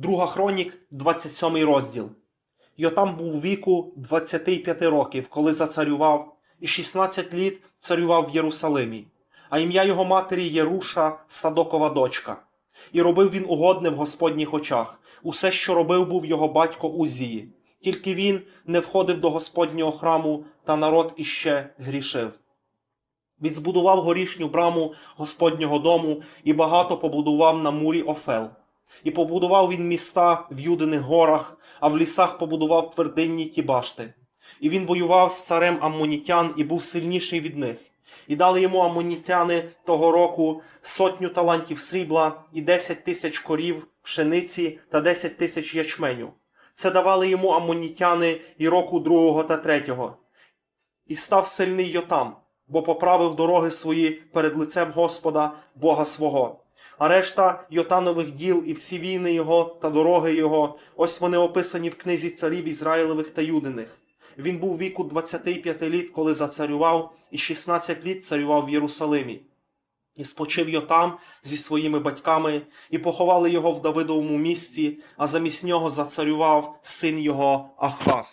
Друга хронік, 27 розділ. Йотам був віку 25 років, коли зацарював, і 16 літ царював в Єрусалимі, а ім'я його матері Єруша, Садокова дочка. І робив він угодне в Господніх очах. Усе, що робив, був його батько Узії. Тільки він не входив до Господнього храму, та народ іще грішив. Він збудував горішню браму Господнього дому і багато побудував на мурі Офел. І побудував він міста в Юдиних горах, а в лісах побудував твердинні ті башти. І він воював з царем Аммонітян і був сильніший від них. І дали йому аммонітяни того року сотню талантів срібла і десять тисяч корів, пшениці та десять тисяч ячменю. Це давали йому аммонітяни і року другого та третього. І став сильний Йотам, бо поправив дороги свої перед лицем Господа, Бога свого. А решта Йотанових діл і всі війни його та дороги його, ось вони описані в книзі царів Ізраїлевих та Юдиних. Він був віку 25 літ, коли зацарював, і 16 літ царював в Єрусалимі. І спочив Йотам зі своїми батьками, і поховали його в Давидовому місці, а замість нього зацарював син його Ахаз.